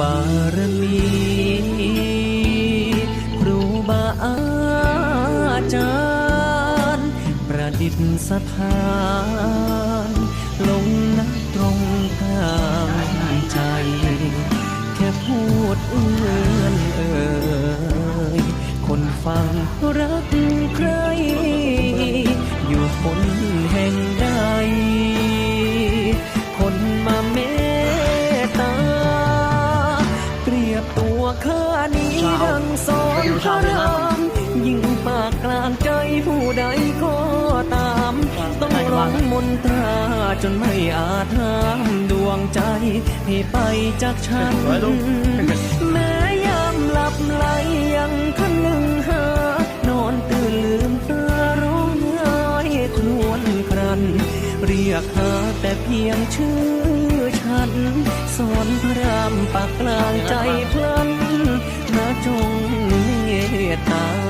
บารมีครูบาอาจารย์ ประดิษฐาน ลงนักตรงตามใจ แค่พูดเอื้อนเอ่ยคนฟังรักใคร อยู่คนแห่งใด ตัวข้านี้ดังสอนพระรามยิ่งปากกลางใจผู้ใดก็ตาม ต้องร้องมนตราจนไม่อาจห้ามดวงใจให้ไปจากฉัน แม้ยามหลับไหลยังคันหนึ่งหานอนตื่นลืมตาร้องไห้ครวญครัน เรียกหาแต่เพียงชื่อฉัน สอนพระรามปากกลางใจพลันนาจงเมตตา